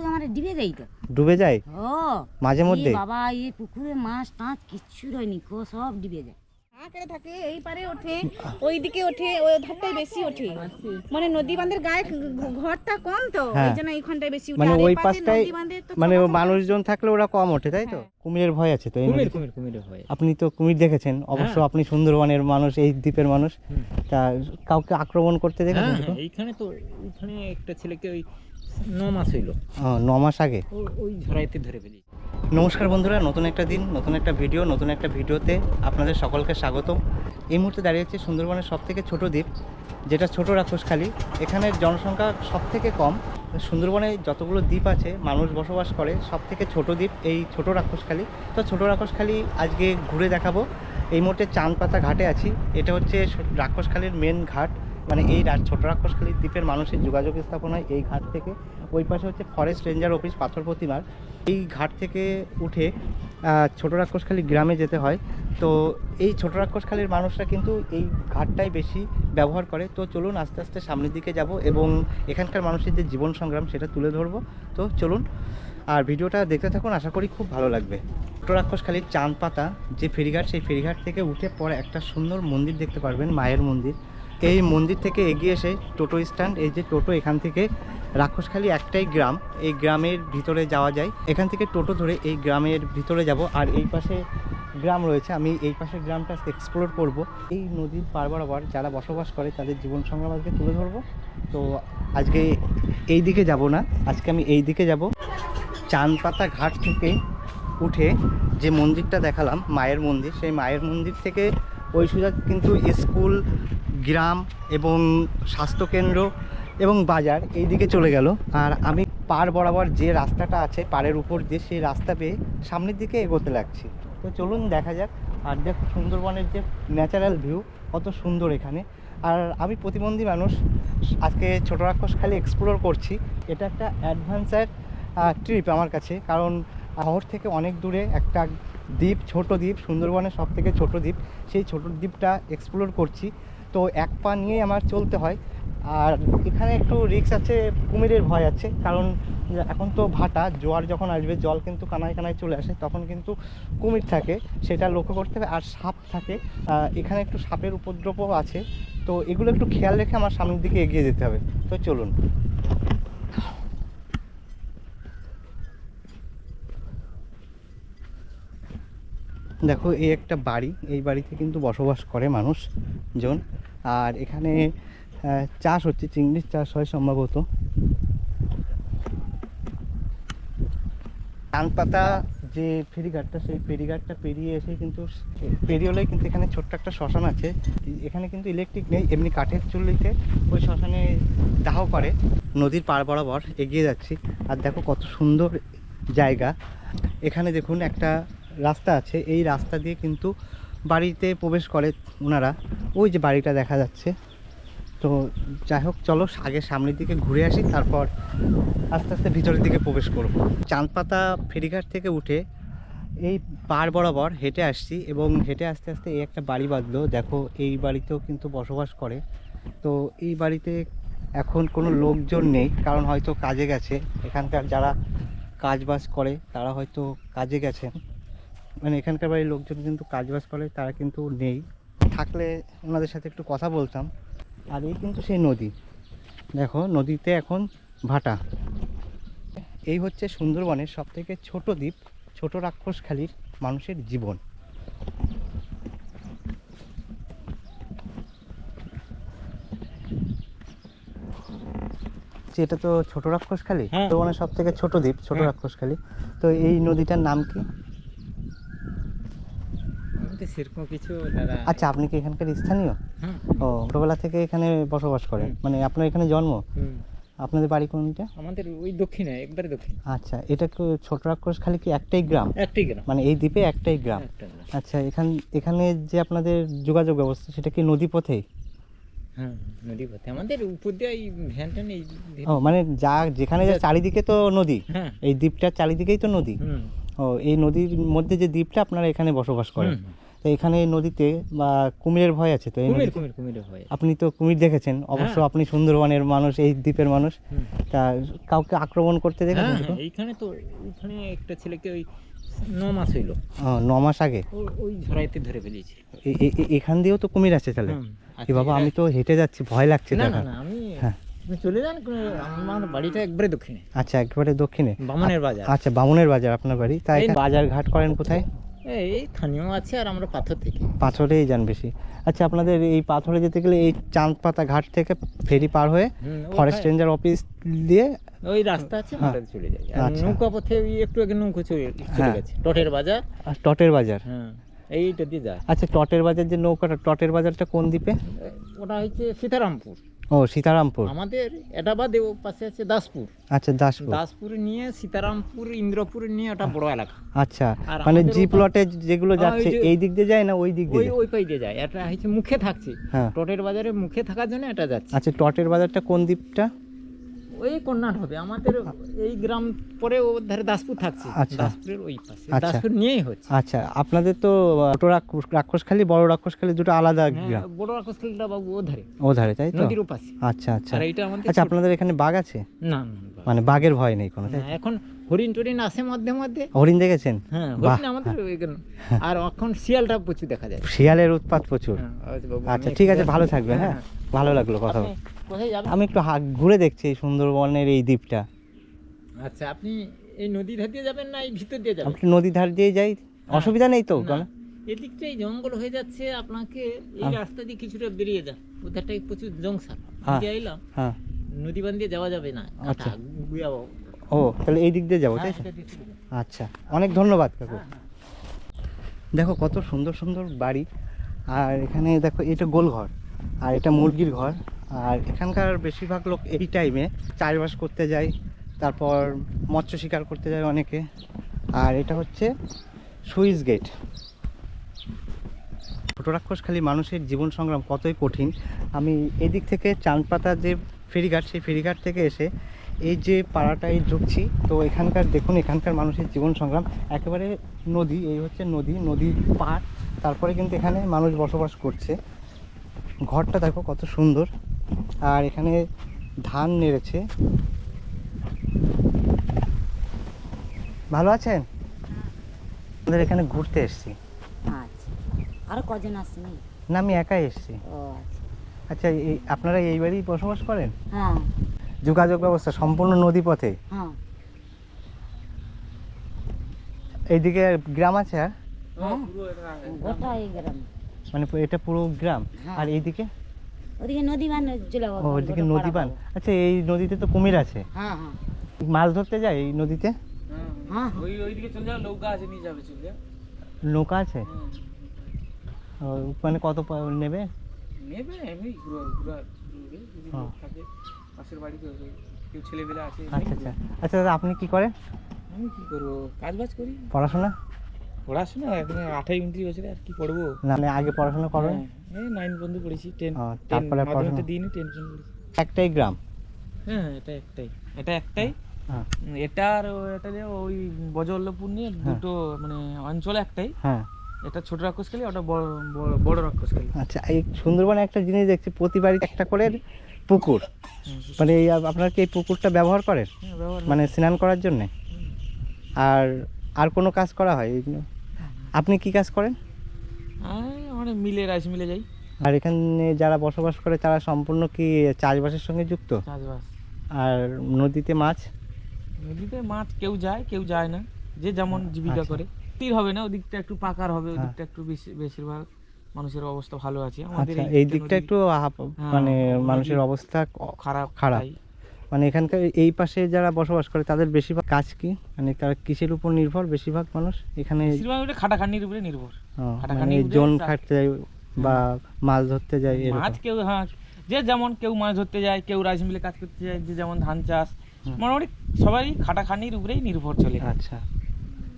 আমার ডিবে যাই তো। ডুবে যায়? ও মাঝে মধ্যে? বাবা এই পুকুরে মাছ টাছ কিচ্ছু রয়নি কো সব ডিবে যায়। আঁকড়ে থাকে এই পারে ওঠে ওই দিকে ওঠে ওই ধারটাই বেশি ওঠে। মানে নদী বাঁধের গায়ে ঘরটা কম তো হ্যাঁ। এই জন্য এইখানটায় বেশি ওঠে। মানে ওই পাশে পাশটায় নদী বাঁধে তো মানে মানুষজন থাকলে ওরা কম ওঠে তাই তো? হ্যাঁ। কুমিরের ভয় আছে তো এই কুমির কুমির কুমিরের ভয় আপনি তো কুমির দেখেছেন অবশ্য হ্যাঁ। আপনি সুন্দরবনের মানুষ এই দ্বীপের মানুষ। তা কাউকে আক্রমণ করতে দেখেছেন এইখানে তো ওইখানে একটা ছেলেকে ওই ন মাস হইল। ন মাস আগে? ওই ঝড়াইতে ধরে ফেলি নমস্কার বন্ধুরা নতুন একটা দিন নতুন একটা ভিডিও নতুন একটা ভিডিওতে আপনাদের সকলকে স্বাগতম। এই মুহূর্তে দাঁড়িয়ে হচ্ছে সুন্দরবনের সব থেকে ছোটো দ্বীপ যেটা ছোট রাক্ষসখালী। এখানের জনসংখ্যা সব থেকে কম। সুন্দরবনে যতগুলো দ্বীপ আছে মানুষ বসবাস করে সব থেকে ছোটো দ্বীপ এই ছোট রাক্ষসখালী। তো ছোট রাক্ষসখালী আজকে ঘুরে দেখাবো। এই মুহূর্তে চাঁদপাতা ঘাটে আছি। এটা হচ্ছে রাক্ষসখালীর মেন ঘাট। মানে এই ছোট রাক্ষসখালী দ্বীপের মানুষের যোগাযোগ স্থাপন হয় এই ঘাট থেকে। ওই পাশে হচ্ছে ফরেস্ট রেঞ্জার অফিস পাথর প্রতিমার। এই ঘাট থেকে উঠে ছোট রাক্ষসখালী গ্রামে যেতে হয়। তো এই ছোট রাক্ষসখালীর মানুষরা কিন্তু এই ঘাটটাই বেশি ব্যবহার করে। তো চলুন আস্তে আস্তে সামনের দিকে যাব এবং এখানকার মানুষের যে জীবন সংগ্রাম সেটা তুলে ধরবো। তো চলুন, আর ভিডিওটা দেখতে থাকুন, আশা করি খুব ভালো লাগবে। ছোট রাক্ষসখালীর চাঁদ পাতা, যে ফেরিঘাট, সেই ফেরিঘাট থেকে উঠে পরে একটা সুন্দর মন্দির দেখতে পারবেন, মায়ের মন্দির। এই মন্দির থেকে এগিয়ে এসে টোটো স্ট্যান্ড, এই যে টোটো, এখান থেকে রাক্ষসখালী একটাই গ্রাম। এই গ্রামের ভিতরে যাওয়া যায়। এখান থেকে টোটো ধরে এই গ্রামের ভিতরে যাব। আর এই পাশে গ্রাম রয়েছে। আমি এই পাশের গ্রামটা এক্সপ্লোর করব। এই নদীর পার বরাবর যারা বসবাস করে, তাদের জীবন সংগ্রাম আজকে তুলে ধরবো। তো আজকে এই দিকে যাব না। আজকে আমি এই দিকে যাব। চানপাতা ঘাট থেকে উঠে যে মন্দিরটা দেখালাম, মায়ের মন্দির, সেই মায়ের মন্দির থেকে ওই সোজা কিন্তু স্কুল গ্রাম এবং স্বাস্থ্যকেন্দ্র এবং বাজার এই দিকে চলে গেল। আর আমি পার বরাবর যে রাস্তাটা আছে, পাড়ের উপর দিয়ে সেই রাস্তা পেয়ে সামনের দিকে এগোতে লাগছি। তো চলুন দেখা যাক। আর দেখো, সুন্দরবনের যে ন্যাচারাল ভিউ কত সুন্দর এখানে। আর আমি প্রতিবন্ধী মানুষ, আজকে ছোটো রাক্ষস খালি এক্সপ্লোর করছি। এটা একটা অ্যাডভেঞ্চার ট্রিপ আমার কাছে। কারণ শহর থেকে অনেক দূরে একটা দ্বীপ, ছোট দ্বীপ, সুন্দরবনের সব থেকে ছোট দ্বীপ। সেই ছোট দ্বীপটা এক্সপ্লোর করছি। তো এক পা নিয়ে আমার চলতে হয়। আর এখানে একটু রিস্ক আছে, কুমিরের ভয় আছে, কারণ এখন তো ভাটা, জোয়ার যখন আসবে, জল কিন্তু কানায় কানায় চলে আসে, তখন কিন্তু কুমির থাকে, সেটা লক্ষ্য করতে হবে। আর সাপ থাকে এখানে একটু সাপের উপদ্রবও আছে। তো এগুলো একটু খেয়াল রেখে আমার সামনের দিকে এগিয়ে যেতে হবে। তো চলুন। দেখো, এই একটা বাড়ি, এই বাড়িতে কিন্তু বসবাস করে মানুষজন। আর এখানে চাষ হচ্ছে, চিংড়ির চাষ হয় সম্ভবত। পাতা যে ফেরিঘাটটা, সেই ফেরিঘাটটা পেরিয়ে এসে কিন্তু, পেরিয়ে কিন্তু এখানে ছোট্ট একটা শ্মশান আছে। এখানে কিন্তু ইলেকট্রিক নেই, এমনি কাঠের চুল্লিতে ওই শ্মশানে দাহ করে, নদীর পার বরাবর এগিয়ে যাচ্ছি। আর দেখো কত সুন্দর জায়গা। এখানে দেখুন একটা রাস্তা আছে, এই রাস্তা দিয়ে কিন্তু বাড়িতে প্রবেশ করে ওনারা। ওই যে বাড়িটা দেখা যাচ্ছে। তো যাই হোক, চলো আগে সামনের দিকে ঘুরে আসি, তারপর আস্তে আস্তে ভিতরের দিকে প্রবেশ করব। চাঁদপাতা ফেরিঘাট থেকে উঠে এই পার বরাবর হেঁটে আসছি এবং হেঁটে আস্তে আস্তে এই একটা বাড়ি বাঁধলো। দেখো, এই বাড়িতেও কিন্তু বসবাস করে। তো এই বাড়িতে এখন কোনো লোকজন নেই, কারণ হয়তো কাজে গেছে। এখানকার যারা কাজ বাজ করে, তারা হয়তো কাজে গেছেন। মানে এখানকার বাড়ির লোকজন কিন্তু কাজ বাজ করে তারা কিন্তু নেই। থাকলে ওনাদের সাথে একটু কথা বলতাম। আর এই কিন্তু সেই নদী। দেখো নদীতে এখন ভাটা। এই হচ্ছে সুন্দরবনের সব থেকে ছোট দ্বীপ ছোট রাক্ষসখালীর মানুষের জীবন। এটা তো ছোট রাক্ষসখালী? হ্যাঁ। সুন্দরবনের সব থেকে ছোট দ্বীপ ছোট হ্যাঁ। রাক্ষসখালী। তো এই নদীটার নাম কি? আমি সেরকম কিছু আচ্ছা আপনি কি এখানকার স্থানীয়? ও ছোটবেলা থেকে এখানে বসবাস করেন মানে আপনার এখানে জন্ম? আপনাদের বাড়ি কোনটা? আমাদের ওই দক্ষিণে একবারে দক্ষিণ। আচ্ছা এটা ছোট রাক্ষস খালি কি একটাই গ্রাম? একটাই গ্রাম। মানে এই দ্বীপে একটাই গ্রাম। আচ্ছা এখান এখানে যে আপনাদের যোগাযোগ ব্যবস্থা সেটা কি নদী পথেই হ্যাঁ নদী পথে। আমাদের উপর দিয়ে এই ভ্যান ট্যান এই ও মানে যা যেখানে যে চারিদিকে তো নদী হ্যাঁ। এই দ্বীপটার চারিদিকেই তো নদী। ও এই নদীর মধ্যে যে দ্বীপটা আপনারা এখানে বসবাস করেন। এখানে এই নদীতে বা কুমিরের ভয় আছে তো এই কুমির নদীতে? কুমির কুমিরের ভয়। আপনি তো কুমির দেখেছেন অবশ্য হ্যাঁ। আপনি সুন্দরবনের মানুষ এই দ্বীপের মানুষ। হুম। তা কাউকে আক্রমণ করতে দেখেছেন হ্যাঁ এইখানে তো ওইখানে একটা ছেলেকে ওই ন মাস হইল। ও, ন মাস আগে? ও- ওই ঝড়াইতে ধরে ফেলিয়েছে এ- এ- এ- এখান দিয়েও তো কুমির আছে তাহলে? হুম, এ বাবা আমি তো হেঁটে যাচ্ছি ভয় লাগছে না না দেখা। না আমি হ্যাঁ। আপনি চলে যান কোনো- আমার বাড়িটা একবারে দক্ষিণে। আচ্ছা একেবারে দক্ষিণে। বামনের বাজার। আচ্ছা বামুনের বাজার আপনার বাড়ি। তাই এই- বাজার ঘাট করেন কোথায়? এই স্থানীয় আছে আর আমরা পাথর থেকে। পাথরেই যান বেশি। আচ্ছা আপনাদের এই পাথরে যেতে গেলে এই চাঁদপাতা ঘাট থেকে ফেরি পার হয়ে ফরেস্ট রেঞ্জার অফিস দিয়ে ওই রাস্তা আছে হ্যাঁ। চলে যাই। আর আচ্ছা। নৌকা পথে একটু আগে নৌকো চলে চলে হ্যাঁ। গেছে টটের বাজার। আর টটের বাজার। হ্যাঁ এইটা দিয়ে যায় আচ্ছা টটের বাজার যে নৌকাটা টটের বাজারটা কোন দ্বীপে? ওটা হচ্ছে সীতারামপুর। ও সীতারামপুর। আমাদের এটা বাদে ও পাশে আছে দাসপুর। আচ্ছা দাসপুর। দাসপুর নিয়ে সীতারামপুর ইন্দ্রপুর নিয়ে ওটা বড় এলাকা। আচ্ছা মানে জি প্লটে যেগুলো যাচ্ছে এই দিক দিয়ে যায় না ওই দিক দিয়ে? ওই পাই দিয়ে যায়। এটা হচ্ছে মুখে থাকছে। হ্যাঁ। টটের বাজারে মুখে থাকার জন্য এটা যাচ্ছে। আচ্ছা টটের বাজারটা কোন দ্বীপটা ওই কন্যাট হবে। আমাদের এই গ্রাম পরে ও ধারে দাসপুর থাকছে। আচ্ছা। দাসপুরের ওই পাশে। আচ্ছা। দাসপুর নিয়েই হচ্ছে। আচ্ছা আপনাদের তো ছোট রাক্ষস রাক্ষসখালি বড় রাক্ষসখালি দুটো আলাদা হ্যাঁ, গ্রাম। বড় রাক্ষসখালীটা বাবু ও ধারে। ও ধারে তাই তো? নদীর পাশে আচ্ছা আচ্ছা। আর এইটা আমাদের আচ্ছা আপনাদের এখানে বাঘ আছে? না মানে বাঘের ভয় নেই কোনো এখন হরিণ টরিণ আসে মধ্যে মধ্যে। হরিণ দেখেছেন? হ্যাঁ হরিণ আমাদের আর এখন শিয়ালটা প্রচুর দেখা যায়। শিয়ালের উৎপাত প্রচুর। হ্যাঁ, আচ্ছা ঠিক আছে ভালো থাকবে হ্যাঁ? ভালো লাগল কথা কোথায় যাবেন? আমি একটু হাত ঘুরে দেখছি এই সুন্দরবনের এই দ্বীপটা। আচ্ছা আপনি এই নদী ধার দিয়ে যাবেন না এই ভিতর দিয়ে যাবেন? আপনি নদী ধার দিয়ে যাই। অসুবিধা নেই তো না, এদিকটাই জঙ্গল হয়ে যাচ্ছে আপনাকে এই হ্যাঁ। রাস্তা দিয়ে কিছুটা বেরিয়ে যান ওধারটাই প্রচুর জংশন। হ্যাঁ। দিয়ে এলাম হ্যাঁ। নদী বান দিয়ে যাওয়া যাবে না। আচ্ছা। ও তাহলে এই দিক দিয়ে যাব তাই হ্যাঁ। আচ্ছা অনেক ধন্যবাদ কাকু। দেখো কত সুন্দর সুন্দর বাড়ি। আর এখানে দেখো এটা গোলঘর। আর এটা মুরগির ঘর। আর এখানকার বেশিরভাগ লোক এই টাইমে চাষবাস করতে যায়, তারপর মৎস্য শিকার করতে যায় অনেকে। আর এটা হচ্ছে সুইচ গেট। ছোট রাক্ষস খালি মানুষের জীবন সংগ্রাম কতই কঠিন। আমি এদিক থেকে চাঁদপাতা যে ফেরিঘাট, সেই ফেরিঘাট থেকে এসে এই যে পাড়াটায় ঢুকছি, তো এখানকার দেখুন, এখানকার মানুষের জীবন সংগ্রাম। একেবারে নদী, এই হচ্ছে নদী নদীর পাড়। তারপরে কিন্তু এখানে মানুষ বসবাস করছে। ঘরটা দেখো কত সুন্দর। আর এখানে ধান নেড়েছে। ভালো আছেন? আমাদের এখানে ঘুরতে এসেছি। আচ্ছা। আরও কজন আসছে না আমি একাই এসেছি। আচ্ছা। আচ্ছা আপনারা এই বাড়ি বসবাস করেন? হ্যাঁ। যোগাযোগ ব্যবস্থা সম্পূর্ণ নদী পথে হ্যাঁ। এইদিকে গ্রাম আছে আর? হ্যাঁ। মানে এটা পুরো গ্রাম। আর এইদিকে? ওদিকে নদী বান চলে যাব। ও নদী পাবো। আচ্ছা এই নদীতে তো কুমির আছে। হ্যাঁ হ্যাঁ। মাছ ধরতে যায় এই নদীতে? হ্যাঁ ওই ওইদিকে চলে যাও নৌকা আছে নিয়ে যাবে চলে যাও। নৌকা আছে? ও, মানে কত প- নেবে? নেবে এমনি ঘুরা ঘুরা হ্যাঁ। পাশের বাড়িতে কেউ ছেলেবেলা আছে আচ্ছা আচ্ছা। আচ্ছা দাদা আপনি কি করেন? আমি কি করব? কাজ বাজ করি। পড়াশোনা? পড়াশোনা এখন আঠাই উনত্রিশ বছরে আর কি পড়ব? না মানে আগে পড়াশোনা করেন হ্যাঁ, এই নাইন পর্যন্ত পড়েছি টেন তারপরে পড়াশোনা? দিইনি টেন পর্যন্ত পড়েছি। একটাই গ্রাম? হ্যাঁ হ্যাঁ, এটা একটাই এটা একটাই। হ্যাঁ এটা আর এটা যে ওই বজল্লপুর নিয়ে দুটো মানে অঞ্চল একটাই। হ্যাঁ। এটা ছোট রাক্ষসখালি ওটা বড় বড়- রাক্ষসখালি। আচ্ছা এই সুন্দরবনে একটা জিনিস দেখছি প্রতি বাড়িতে একটা করে পুকুর। মানে এই আপ- আপনারা কি এই পুকুরটা ব্যবহার করেন? ব্যবহার মানে স্নান করার জন্যে? আর আর কোনো কাজ করা হয়? আপনি কি কাজ করেন? মানে মিলে রাইস মিলে যাই। আর এখানে যারা বসবাস করে তারা সম্পূর্ণ কি চাষবাসের সঙ্গে যুক্ত? চাষবাস। আর নদীতে মাছ? নদীতে মাছ কেউ যায় কেউ যায় না। যে যেমন জীবিকা আচ্ছা। করে। তীর হবে না ওদিকটা একটু পাকার হবে হ্যাঁ। ওদিকটা একটু বেশি বেশিরভাগ মানুষের অবস্থা ভালো আছে। আমাদের আচ্ছা এই দিকটা একটু হ্যাঁ, মানে মানুষের অবস্থা খারাপ খারাপ। মানে এখানকার এই পাশে যারা বসবাস করে তাদের বেশিরভাগ কাজ কি? মানে তারা কিসের উপর নির্ভর বেশিরভাগ মানুষ? এখানে খাটাখানির উপরে নির্ভর। মানে জোন খাটতে যায় বা মাছ ধরতে যায় মাছ কেউ হ্যাঁ যে যেমন কেউ মাছ ধরতে যায় কেউ রাইস মিলে কাজ করতে যায় যে যেমন ধান চাষ মোটামুটি সবাই খাটাখানির উপরেই নির্ভর চলে। আচ্ছা।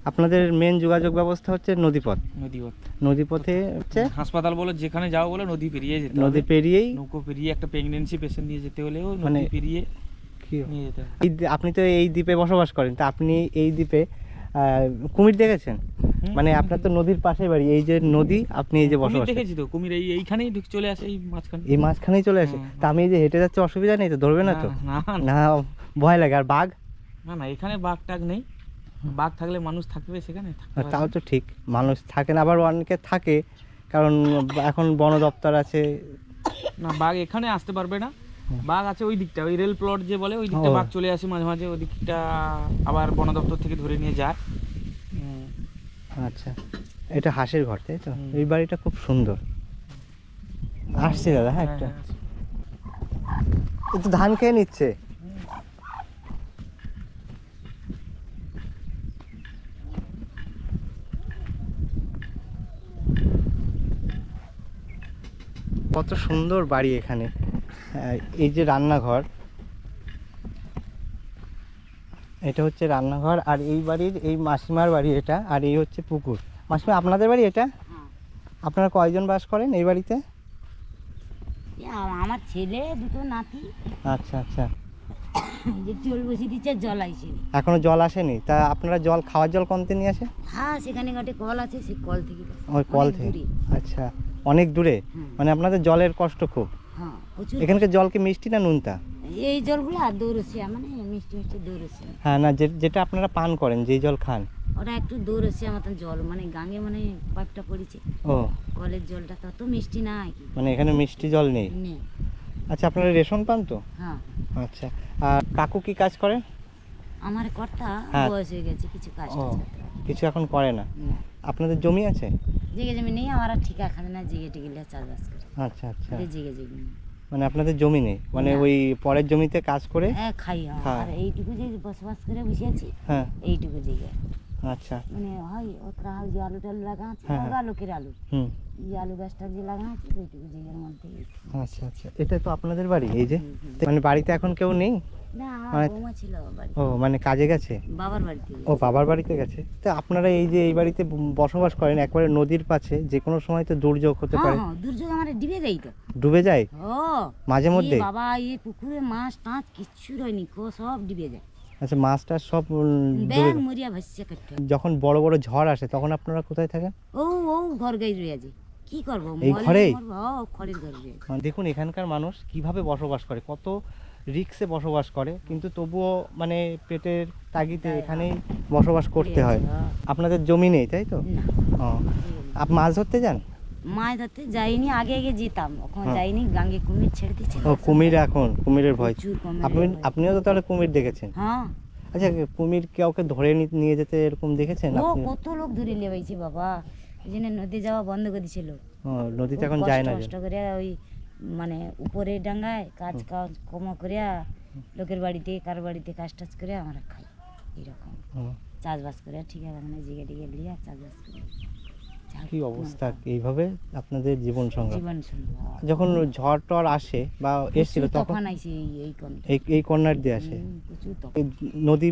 আপনাদের মেন যোগাযোগ ব্যবস্থা হচ্ছে নদীপথ। নদীপথ। নদীপথে হচ্ছে? হাসপাতাল বলো যেখানে যাও বলো নদী পেরিয়ে যেতে নদী পেরিয়েই নৌকো পেরিয়ে একটা প্রেগনেন্সি পেশেন্ট নিয়ে যেতে হলেও নদী মানে- পেরিয়ে আপনি তো এই দ্বীপে বসবাস করেন তা আপনি এই দ্বীপে কুমির দেখেছেন? মানে আপনার তো নদীর পাশে বাড়ি এই যে নদী আপনি এই যে বসবাস দেখেছি তো কুমির এই এইখানেই চলে আসে এই মাঝখানে। এই মাঝখানেই চলে আসে। তা আমি এই যে হেঁটে যাচ্ছে অসুবিধা নেই তো ধরবে না তো? না ভয় লাগে। আর বাঘ? না না এখানে বাঘ টাঘ নেই। বাঘ থাকলে মানুষ থাকবে সেখানে তাও তো ঠিক। মানুষ থাকে না আবার অনেকে থাকে। কারণ এখন বন দপ্তর আছে। না বাঘ এখানে আসতে পারবে না। বাঘ আছে ওই দিকটা ওই রেল প্লট যে বলে ওই দিকটা বাঘ চলে আসে মাঝে মাঝে ওই দিকটা আবার বন দপ্তর থেকে ধরে নিয়ে যায়। আচ্ছা এটা হাঁসের ঘর তাই তো? এই বাড়িটা খুব সুন্দর। আসছে দাদা হ্যাঁ একটা। হ্যাঁ, একটু ধান খেয়ে নিচ্ছে। কত সুন্দর বাড়ি এখানে। এই যে রান্নাঘর এটা হচ্ছে রান্নাঘর আর এই বাড়ির এই মাসিমার বাড়ি এটা আর এই হচ্ছে পুকুর। মাসিমা আপনাদের বাড়ি এটা? হ্যাঁ। আপনারা কয়জন বাস করেন এই বাড়িতে? আমার ছেলে দুটো নাতি। আচ্ছা আচ্ছা। যে চল বসিয়ে দিচ্ছে জল আইসে এখনও জল আসেনি? তা আপনারা জল খাওয়ার জল কমতে নিয়ে আসে হ্যাঁ সেখানে একটা কল আছে সেই কল থেকে। ওই কল থেকে? আচ্ছা অনেক দূরে? মানে আপনাদের জলের কষ্ট খুব? হ্যাঁ প্রচুর এখানকার জল কি মিষ্টি না নুনতা? এই জলগুলো আর দৌড়ছে মানে মিষ্টি মিষ্টি দৌড়ছে। হ্যাঁ না যে- যেটা আপনারা পান করেন যেই জল খান। ওটা একটু দৌড়ছে মতন জল মানে গাঙে মানে পাইপটা পড়েছে। ও। কলের জলটা তত মিষ্টি না কি মানে এখানে মিষ্টি জল নেই? নেই। আচ্ছা আপনারা রেশন পান তো? হ্যাঁ। আচ্ছা আর কাকু কি কাজ করে আমার কর্তা হ্যাঁ। বয়স হয়ে গেছে কিছু কাজ ও টাজ করতে পারে কিছু এখন করে না? না। আপনাদের জমি আছে? জেগে জমি নেই আমার আর ঠিকা খানে না জেগে টেগে চাষবাস করে। আচ্ছা আচ্ছা। জেগে জেগে মানে আপনাদের জমি নেই? মানে ওই পরের জমিতে কাজ করে? হ্যাঁ খাই হ্যাঁ। আর এইটুকু যে বসবাস করে বসে আছি হ্যাঁ। এইটুকু জেগে। আচ্ছা। মানে হয় ওতরা হয় যে আলু টালু লাগা আছে হ্যাঁ, হ্যাঁ। লোকের আলু। হুম। এই আলু গাছটা যে লাগা আছে ওইটুকু জেগের মধ্যে আচ্ছা আচ্ছা। এটা তো আপনাদের বাড়ি এই যে। মানে বাড়িতে এখন কেউ নেই? মানে- ও মানে কাজে গেছে? বাবার বাড়িতে। ও বাবার বাড়িতে গেছে? তো আপনারা এই যে এই বাড়িতে বসবাস করেন একবারে নদীর পাশে যে কোনো সময় তো দুর্যোগ হতে হ্যাঁ পারে। হ্যাঁ দুর্যোগ ডিবে যাই তো। ডুবে যায়? ও মাঝে মধ্যে? বাবা এই পুকুরে মাছ টাছ কিচ্ছু রয়নি কো সব ডিবে যায়। আচ্ছা মাছটা সব যায়। যখন বড় বড় ঝড় আসে তখন আপনারা কোথায় থাকেন? ও ও ঘর গাই রয়ে আছে। কি করব? এই ঘর। মানে দেখুন এখানকার মানুষ কীভাবে বসবাস করে কত রিক্সে বসবাস করে কিন্তু তবুও মানে পেটের তাগিদে এখানেই বসবাস করতে হয়। হ্যাঁ। আপনাদের জমি নেই তাই তো? ও। আপ মাছ ধরতে যান? মাছ ধরতে যাইনি আগে আগে যেতাম। এখন হ্যাঁ। যাইনি গাঙ্গে কুমির ছেড়ে দিচ্ছে ও কুমির এখন কুমিরের ভয়। আপনি আপনিও তো তাহলে কুমির দেখেছেন? হ্যাঁ। আচ্ছা কুমির কাউকে ধরে নিয়ে যেতে এরকম দেখেছেন? ও আপনি কত লোক ধরে লেবাইছে বাবা। এই জন্য নদী যাওয়া বন্ধ করে দিছিল ও, নদীতে এখন যায় না কষ্ট করে ওই মানে উপরে ডাঙ্গায় কাজ কাজ কম করিয়া লোকের বাড়িতে কার বাড়িতে কাজ টাজ করে আমরা খাই এরকম চাষবাস করে ঠিক আছে মানে জিগে টিগে লিয়া চাষবাস করে। কি অবস্থা? এইভাবে আপনাদের জীবন সংগ্রাম? যখন ঝড় টর আসে বা এসেছিল তখন এই এই কোন এই এই কর্নার দিয়ে আসে। নদী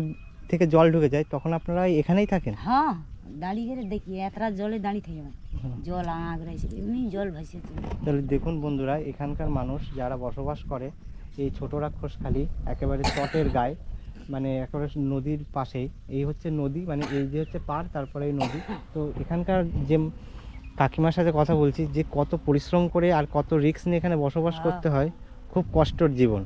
থেকে জল ঢুকে যায় তখন আপনারা এখানেই থাকেন? হ্যাঁ দাঁড়িয়ে গেলে দেখি এতটা জলে দাঁড়িয়ে থাকে না। জল এমনি জল তাহলে দেখুন বন্ধুরা এখানকার মানুষ যারা বসবাস করে এই ছোট রাক্ষসখালি একেবারে চটের গায়ে মানে একেবারে নদীর পাশেই এই হচ্ছে নদী মানে এই যে হচ্ছে পার তারপরে এই নদী তো এখানকার যে কাকিমার সাথে কথা বলছি যে কত পরিশ্রম করে আর কত রিস্ক নিয়ে এখানে বসবাস হ্যাঁ। করতে হয় খুব কষ্টর জীবন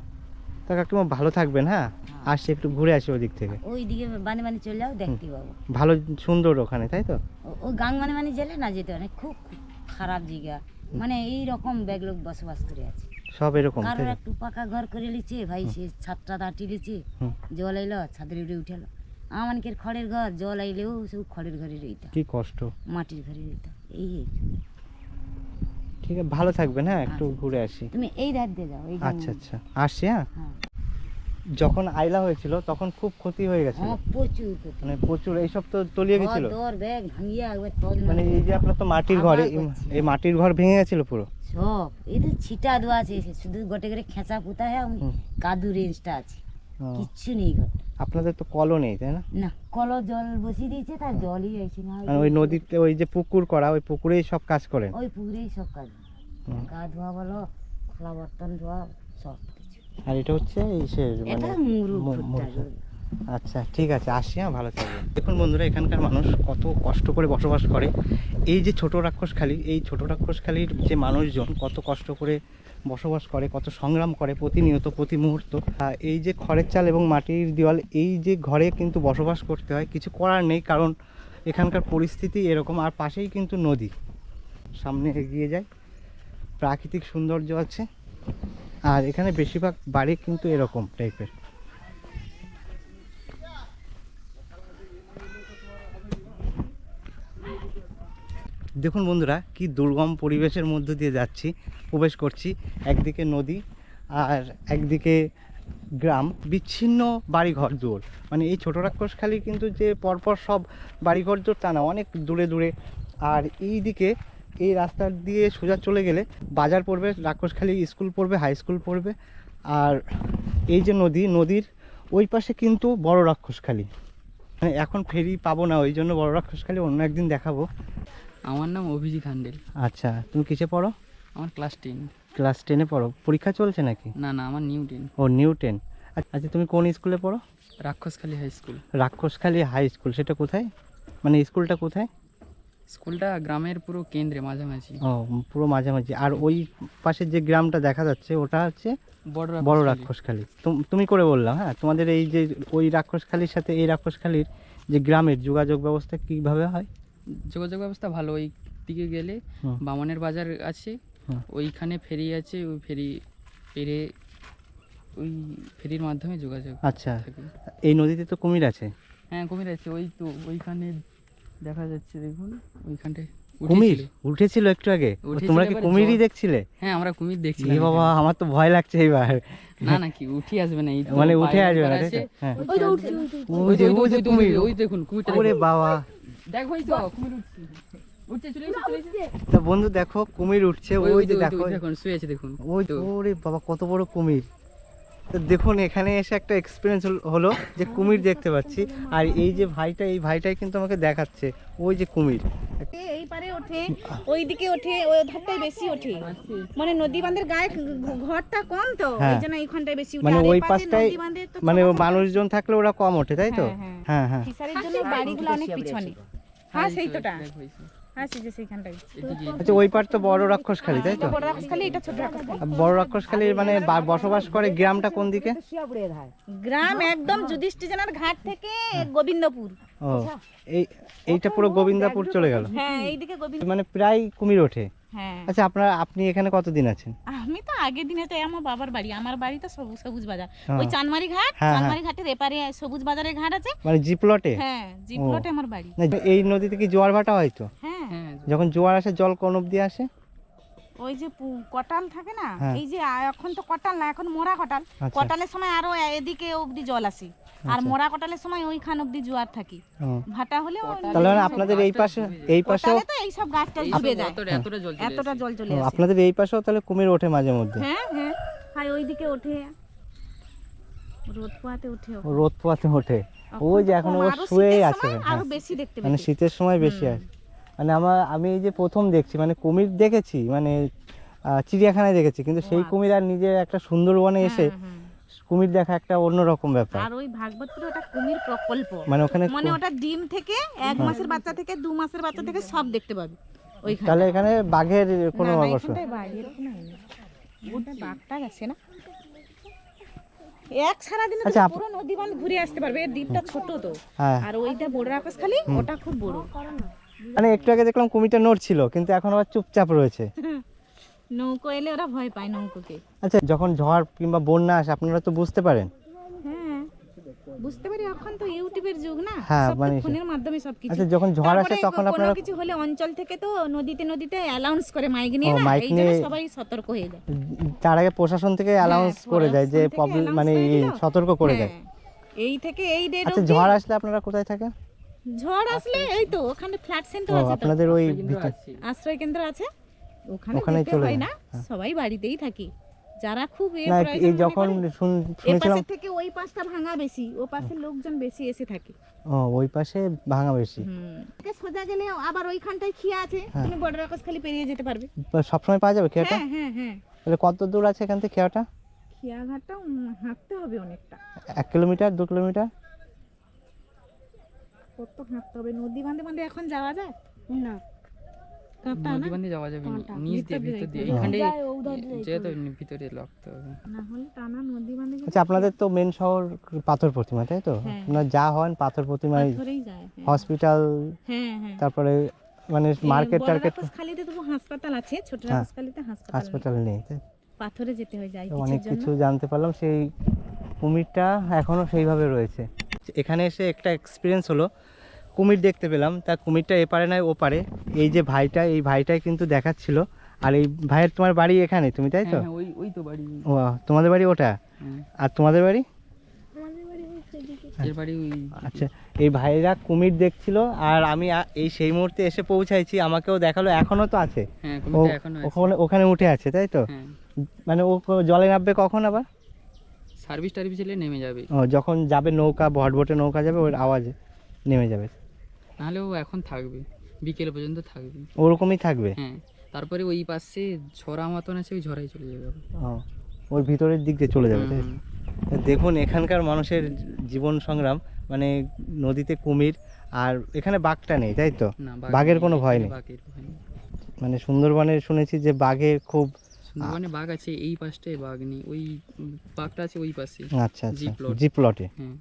তা কাকিমা ভালো থাকবেন হ্যাঁ? আসছি একটু ঘুরে আসি ওদিক থেকে। ওই দিকে বানে বানে চলে যাও দেখতে পাবো। ভালো সুন্দর ওখানে তাই তো? ও- গাং মানে মানে জেলে না যেতে অনেক খুব খারাপ জায়গা। মানে এই রকম ব্যাগ লোক বসবাস করে আছে। সব এরকম কারোর একটু পাকা ঘর করে লিছে ভাই সে ছাদটা দাঁটি লিছে জল আইলো ছাদের উপরে উঠেলো আমানকের খড়ের ঘর জল আইলেও সব খড়ের ঘরে রইতো কি কষ্ট। মাটির ঘরে রইতো এই এই। ঠিক আছে ভালো থাকবেন হ্যাঁ একটু ঘুরে আসি। তুমি এই ধার দিয়ে যাও এই আচ্ছা আচ্ছা। আসছি হ্যাঁ? হ্যাঁ। যখন আইলা হয়েছিল তখন খুব ক্ষতি হয়ে গেছে হ্যাঁ প্রচুর মানে প্রচুর এইসব তো তলিয়ে গেছিল? মানে এই যে আপনার তো মাটির ঘর এই- মাটির ঘর ভেঙে গেছিল পুরো? সব। এই তো ছিটা দেওয়া আছে শুধু গোটে করে খেঁচা পুতা হ্যাঁ। কাদু রেঞ্জটা আছে। কিচ্ছু নেই ঘর। আপনাদের তো কলও নেই তাই না? না কল জল বসিয়ে দিয়েছে তার জলই আসে না মানে ওই নদীতে ওই যে পুকুর করা ওই পুকুরেই সব কাজ করেন? ওই পুকুরেই সব কাজ। গা ধোয়া বলো খোলা বর্তন ধোয়া সব কিছু। আর এটা হচ্ছে এই সে মানে আচ্ছা ঠিক আছে, আসি হ্যাঁ ভালো থাকবে দেখুন বন্ধুরা, এখানকার মানুষ কত কষ্ট করে বসবাস করে। এই যে ছোট রাক্ষসখালী এই ছোট রাক্ষসখালীর যে মানুষজন কত কষ্ট করে বসবাস করে, কত সংগ্রাম করে প্রতিনিয়ত, প্রতি মুহূর্ত। এই যে খড়ের চাল এবং মাটির দেওয়াল, এই যে ঘরে কিন্তু বসবাস করতে হয়, কিছু করার নেই, কারণ এখানকার পরিস্থিতি এরকম। আর পাশেই কিন্তু নদী, সামনে এগিয়ে যায়। প্রাকৃতিক সৌন্দর্য আছে। আর এখানে বেশিরভাগ বাড়ি কিন্তু এরকম টাইপের দেখুন বন্ধুরা, কি দুর্গম পরিবেশের মধ্য দিয়ে যাচ্ছি, প্রবেশ করছি, একদিকে নদী আর একদিকে গ্রাম, বিচ্ছিন্ন বাড়িঘর দূর মানে এই ছোটো রাক্ষসখালি কিন্তু যে পরপর সব বাড়িঘর দূর তা না, অনেক দূরে দূরে। আর এই দিকে, এই রাস্তা দিয়ে সোজা চলে গেলে বাজার পড়বে রাক্ষসখালি স্কুল পড়বে, হাই স্কুল পড়বে। আর এই যে নদী, নদীর ওই পাশে কিন্তু বড় রাক্ষসখালি মানে এখন ফেরি পাবো না, ওই জন্য বড় রাক্ষসখালি অন্য একদিন দেখাবো। আমার নাম অভিজিৎ হান্ডেল। আচ্ছা তুমি কিসে পড়ো? আমার ক্লাস টেন ক্লাস টেনে পড়ো। পরীক্ষা চলছে নাকি? না না আমার নিউ টেন ও নিউ টেন আচ্ছা তুমি কোন স্কুলে পড়ো? Rakshaskhali high school Rakshaskhali high school সেটা কোথায়? মানে স্কুলটা কোথায়? স্কুলটা গ্রামের পুরো কেন্দ্রে মাঝামাঝি। ও পুরো মাঝামাঝি। আর ওই পাশের যে গ্রামটা দেখা যাচ্ছে ওটা হচ্ছে বড় বড় রাক্ষসখালী। রাক্ষসখালী তুমি করে বললাম হ্যাঁ? তোমাদের এই যে ওই রাক্ষসখালীর সাথে এই রাক্ষসখালীর যে গ্রামের যোগাযোগ ব্যবস্থা কীভাবে হয়? যোগাযোগ ব্যবস্থা ভালো ওই দিকে গেলে বামনের বাজার আছে ওইখানে ফেরি আছে ওই ফেরি পেরে ওই ফেরির মাধ্যমে যোগাযোগ আচ্ছা। এই নদীতে তো কুমির আছে? হ্যাঁ কুমির আছে ওই তো ওইখানে দেখা যাচ্ছে দেখুন ওইখানটায় কুমির? উঠেছিল। একটু আগে? তোমরা কি কুমিরই দেখছিলে? হ্যাঁ আমরা কুমির দেখছি এ বাবা আমার তো ভয় লাগছে এবার। না না কি উঠে আসবে না এই মানে উঠে আসবে না তো? হ্যাঁ। ওই তো উঠছে ওই যে ওই যে কুমির। ওই দেখুন কুমিরটা ওরে বাবা। দেখো ওই তো কুমির উঠছে। উঠছে চলে এসেছে চলে এসেছে তা বন্ধু দেখো কুমির উঠছে ওই যে দেখো ওই দেখুন শুয়ে আছে দেখুন। ওই তো ওরে বাবা কত বড় কুমির। তো দেখুন এখানে এসে একটা এক্সপিরিয়েন্স হলো যে কুমির দেখতে পাচ্ছি। আর এই যে ভাইটা এই ভাইটাই কিন্তু আমাকে দেখাচ্ছে ওই যে কুমির। এই পারে ওঠে ওই দিকে ওঠে ওই বেশি ওঠে। মানে নদী বাঁধের গায়ে ঘরটা কম তো হ্যাঁ। জন্য এইখানটায় বেশি ওঠে। মানে ওই এই পাশে পাশটায় নদী বাঁধে তো মানে মানুষজন থাকলে ওরা কম ওঠে তাই তো? হ্যাঁ, হ্যাঁ। হ্যাঁ হ্যাঁ। ফিশারির জন্য বাড়িগুলো অনেক পিছনে। হ্যাঁ হ্যাঁ সেই যে সেইখানটায় আচ্ছা ওই পার তো বড় রাক্ষসখালী তাই তো? বড় রাক্ষসখালী এটা ছোট রাক্ষসখালী বড় রাক্ষসখালীর মানে বসবাস করে গ্রামটা কোন দিকে? গ্রাম একদম যুধিষ্ঠিজনের ঘাট থেকে গোবিন্দপুর। ও এই এইটা পুরো গোবিন্দাপুর চলে গেল। হ্যাঁ এইদিকে গোবিন্দ মানে প্রায় কুমির ওঠে। হ্যাঁ। আচ্ছা আপনার আপনি এখানে কতদিন আছেন? আমি তো আগের দিনে তো আমার বাবার বাড়ি। আমার বাড়ি তো সবুজ সবুজ বাজার। হ্যাঁ। ওই চানমারি ঘাট হ্যাঁ, চানমারি ঘাটের এপারে সবুজ বাজারের ঘাট আছে। মানে জিপ্লটে হ্যাঁ জিপলটে আমার বাড়ি। এই নদীতে কি জোয়ার ভাটা হয় তো? হ্যাঁ। হ্যাঁ যখন জোয়ার আসে জল কোন অব্দি আসে? ওই যে কটাল থাকে না হ্যাঁ। এই যে এখন তো কটাল না এখন মোরা কটাল। আচ্ছা। কটালের সময় আরও এদিকে অবধি জল আসে। আর মোরা কটালের সময় ওইখান অবধি জোয়ার থাকে। ভাটা হলে তাহলে মানে আপনাদের এই পাশে এই কটালে তো এই সব গাছটা ডুবে যায়। এতটা জল চলে আসে। আপনাদের এই পাশেও তাহলে কুমির ওঠে মাঝে মধ্যে? হ্যাঁ হ্যাঁ। হাই ওইদিকে ওঠে। রোদ পোয়াতে ওঠে রোদ পোয়াতে ওঠে ওই যে এখন ও শীতের আছে। আরও বেশি দেখতে মানে শীতের সময় বেশি আসে। মানে আমার আমি এই যে প্রথম দেখছি মানে কুমির দেখেছি মানে চিড়িয়াখানায় দেখেছি কিন্তু সেই কুমির আর নিজের একটা সুন্দরবনে এসে কুমির দেখা একটা অন্যরকম ব্যাপার। আর ওই ভাগবতপুরে ওটা কুমির প্রকল্প। মানে ওখানে মানে ওটা ডিম থেকে এক মাসের বাচ্চা থেকে দু মাসের বাচ্চা থেকে সব দেখতে পাবি ওইখানে তাহলে এখানে বাঘের কোনো না, না, অবস্থা বাঘ, এরকম ওটা বাঘটা গেছে না? এক সারা দিনে আচ্ছা, পুরো নদী বাঁধ ঘুরে আসতে পারবে এর দ্বীপটা ছোট তো। হ্যাঁ। আর ওইটা বড় আকাশ খালি ওটা খুব বড়। মানে একটু আগে দেখলাম কুমিরটা নড়ছিল কিন্তু এখন আবার চুপচাপ রয়েছে। নৌকো এলে ওরা ভয় পায় নৌকোকে আচ্ছা যখন ঝড় কিংবা বন্যা আসে আপনারা তো বুঝতে পারেন। হ্যাঁ বুঝতে পারি এখন তো ইউটিউবের যুগ না? হ্যাঁ, মানে ফোনের মাধ্যমে সবকিছু আচ্ছা যখন ঝড় আসে তখন আপনারা কিছু হলে অঞ্চল থেকে তো নদীতে নদীতে অ্যালাউন্স করে মাইক নিয়ে না? এই জন্য সবাই সতর্ক হয়ে যায়। তার আগে প্রশাসন থেকে অ্যালাউন্স করে দেয় যে প্রশাসন থেকে প্রবলেম announce মানে। সতর্ক করে দেয়। হ্যাঁ, এই থেকে এই ডেট আচ্ছা ঝড় আসলে আপনারা কোথায় থাকেন? ঝড় আসলে এই তো ওখানে ফ্ল্যাট সেন্টার আছে তো। আপনাদের ওই আশ্রয় কেন্দ্র আছে। ওখানে ওখানেই যেতে চলে হয় না সবাই বাড়িতেই থাকি। যারা খুব এই যখন শুনেছিলাম থেকে ওই পাশটা ভাঙা বেশি ও পাশের লোকজন বেশি এসে থাকে। ও ওই পাশে ভাঙা বেশি। হুম। সোজা গেলে আবার ওইখানটায় খিয়া আছে তুমি বর্ডার আকাশ খালি পেরিয়ে যেতে পারবে। সবসময় পাওয়া যাবে খেয়াটা? হ্যাঁ হ্যাঁ হ্যাঁ। তাহলে কত দূর আছে এখান থেকে খেয়াটা? খিয়াঘাটটা হাঁটতে হবে অনেকটা। এক কিলোমিটার দু কিলোমিটার? কত হাঁটতে হবে নদী বাঁধে বাঁধে এখন যাওয়া যায়? না। নদী না যাওয়া যাবে নিচ দিয়ে ভিতর ভিতর দিয়ে। দিয়ে এখানে যায়, ওধার দিয়ে যেহেতু ভিতরে লাগতে হবে না হলে টানা নদী বাঁধে আচ্ছা আপনাদের তো মেন শহর পাথর প্রতিমা তাই তো? হ্যাঁ। আপনার যা হন পাথর হ্যাঁ। হসপিটাল হ্যাঁ হ্যাঁ। তারপরে মানে মার্কেট টার্কেট খালিতে তবু হাসপাতাল আছে ছোট। হাসপাতাল নেই। হাসপাতাল নেই পাথরে যেতে হয় যায় অনেক কিছু জানতে পারলাম সেই কুমিরটা এখনও সেইভাবে রয়েছে। এখানে এসে একটা এক্সপিরিয়েন্স হলো। কুমির দেখতে পেলাম। তা কুমিরটা এপারে নয় ওপারে এই যে ভাইটা এই ভাইটাই কিন্তু দেখাচ্ছিল। আর এই ভাইয়ের তোমার বাড়ি এখানে তুমি তাই তো? হ্যাঁ, হ্যাঁ, ওই ওই তো বাড়ি। ও তোমাদের বাড়ি ওটা? হ্যাঁ। আর তোমাদের বাড়ি? আচ্ছা এই ভাইরা কুমির দেখছিল আর আমি এই সেই মুহূর্তে এসে পৌঁছাইছি। আমাকেও দেখাল এখনও তো আছে। হ্যাঁ ও কুমিরটা এখনও আছে। ওখানে ওখানে উঠে আছে তাই তো? মানে ও জলে নামবে কখন আবার? সার্ভিস টার্ভিস এলে নেমে যাবে। ও যখন যাবে নৌকা ভটভটে নৌকা যাবে ওর আওয়াজে নেমে যাবে। নাহলে ও এখন থাকবে বিকেল পর্যন্ত থাকবে। ওরকমই থাকবে? হ্যাঁ তারপরে ওই পাশে ঝরা মতন আছে ওই ঝরাই চলে যাবে। ও ওর ভিতরের দিক দিয়ে চলে যাবে দেখুন এখানকার মানুষের জীবন সংগ্রাম মানে নদীতে কুমির আর এখানে বাঘটা নেই তাই তো? বাঘের কোনো ভয় নেই। মানে সুন্দরবনে শুনেছি যে বাঘের খুব সুন্দরবনে বাঘ আছে এই পাশটায় বাঘ নেই ওই বাঘটা আছে ওই পাশে আচ্ছা আচ্ছা। জি প্লটে হ্যাঁ।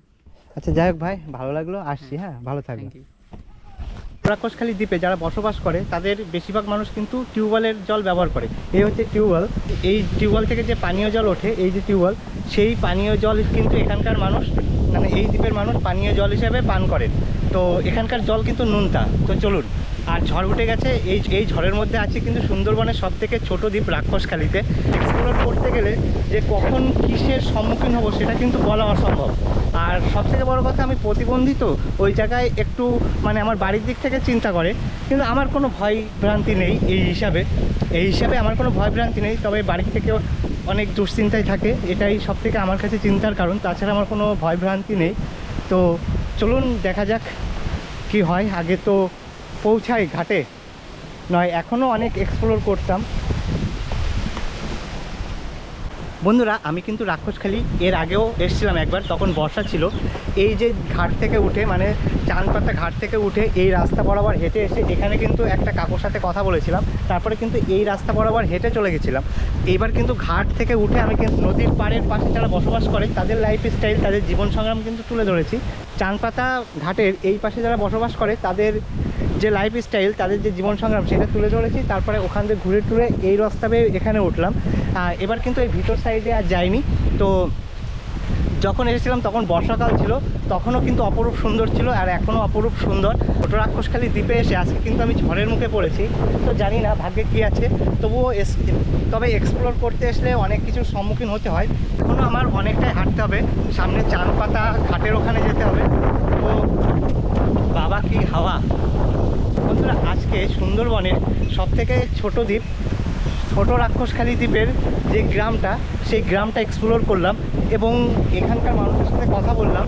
আচ্ছা যাই হোক ভাই ভালো লাগল আসছি হ্যাঁ। ভালো থাকবেন। থ্যাংক ইউ রাক্ষসখালী দ্বীপে যারা বসবাস করে তাদের বেশিরভাগ মানুষ কিন্তু টিউবওয়েলের জল ব্যবহার করে। এই হচ্ছে টিউবওয়েল। এই টিউবওয়েল থেকে যে পানীয় জল ওঠে এই যে টিউবওয়েল সেই পানীয় জল কিন্তু এখানকার মানুষ মানে এই দ্বীপের মানুষ পানীয় জল হিসেবে পান করেন। তো এখানকার জল কিন্তু নুনতা। তো চলুন আর ঝড় উঠে গেছে। এই এই ঝড়ের মধ্যে আছে কিন্তু সুন্দরবনের সব থেকে ছোটো দ্বীপ রাক্ষসখালীতে। এক্সপ্লোর করতে গেলে যে কখন কিসের সম্মুখীন হব সেটা কিন্তু বলা অসম্ভব। আর সবথেকে বড় কথা, আমি প্রতিবন্ধী তো, ওই জায়গায় একটু মানে আমার বাড়ির দিক থেকে চিন্তা করে। কিন্তু আমার কোনো ভয় ভ্রান্তি নেই এই হিসাবে। এই হিসাবে আমার কোনো ভয় ভ্রান্তি নেই, তবে বাড়ি থেকেও অনেক দুশ্চিন্তায় থাকে। এটাই সব থেকে আমার কাছে চিন্তার কারণ। তাছাড়া আমার কোনো ভয় ভ্রান্তি নেই। তো চলুন, দেখা যাক কি হয়। আগে তো পৌঁছাই ঘাটে। নয় এখনও অনেক এক্সপ্লোর করতাম। বন্ধুরা, আমি কিন্তু রাক্ষসখালি এর আগেও এসেছিলাম একবার, তখন বর্ষা ছিল। এই যে ঘাট থেকে উঠে মানে চানপাতা ঘাট থেকে উঠে এই রাস্তা বরাবর হেঁটে এসে এখানে কিন্তু একটা কাকুর সাথে কথা বলেছিলাম। তারপরে কিন্তু এই রাস্তা বরাবর হেঁটে চলে গেছিলাম। এইবার কিন্তু ঘাট থেকে উঠে আমি কিন্তু নদীর পাড়ের পাশে যারা বসবাস করে, তাদের লাইফ স্টাইল তাদের জীবন সংগ্রাম কিন্তু তুলে ধরেছি। চানপাতা ঘাটের এই পাশে যারা বসবাস করে, তাদের যে লাইফ স্টাইল তাদের যে জীবন সংগ্রাম, সেটা তুলে ধরেছি। তারপরে ওখান থেকে ঘুরে টুরে এই রাস্তা বেয়ে এখানে উঠলাম। এবার কিন্তু এই ভিতর সাইডে আর যাইনি। তো যখন এসেছিলাম, তখন বর্ষাকাল ছিল। তখনও কিন্তু অপরূপ সুন্দর ছিল আর এখনও অপরূপ সুন্দর। ছোটো রাক্ষসখালী দ্বীপে এসে, আজকে কিন্তু আমি ঝড়ের মুখে পড়েছি। তো জানি না, ভাগ্যে কী আছে। তবুও তবে এক্সপ্লোর করতে আসলে অনেক কিছুর সম্মুখীন হতে হয়। এখনও আমার অনেকটাই হাঁটতে হবে। সামনে চান পাতা ঘাটের ওখানে যেতে হবে। তো বাবা কি হাওয়া? সুন্দরবনের সবথেকে ছোট দ্বীপ, ছোট রাক্ষসখালী দ্বীপের যে গ্রামটা, সেই গ্রামটা এক্সপ্লোর করলাম এবং এখানকার মানুষের সাথে কথা বললাম।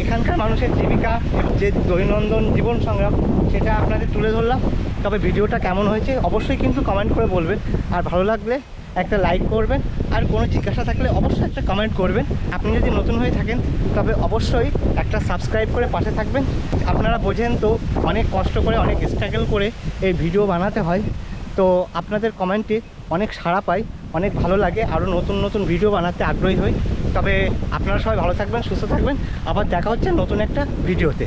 এখানকার মানুষের জীবিকা যে দৈনন্দিন জীবন সংগ্রাম, সেটা আপনাদের তুলে ধরলাম। তবে ভিডিওটা কেমন হয়েছে, অবশ্যই কিন্তু কমেন্ট করে বলবেন। আর ভালো লাগলে একটা লাইক করবেন। আর কোনো জিজ্ঞাসা থাকলে অবশ্যই একটা কমেন্ট করবেন। আপনি যদি নতুন হয়ে থাকেন, তবে অবশ্যই একটা সাবস্ক্রাইব করে পাশে থাকবেন। আপনারা বোঝেন তো, অনেক কষ্ট করে, অনেক স্ট্রাগল করে এই ভিডিও বানাতে হয়। তো আপনাদের কমেন্টে অনেক সাড়া পাই, অনেক ভালো লাগে, আরও নতুন নতুন ভিডিও বানাতে আগ্রহী হই। তবে আপনারা সবাই ভালো থাকবেন, সুস্থ থাকবেন। আবার দেখা হচ্ছে নতুন একটা ভিডিওতে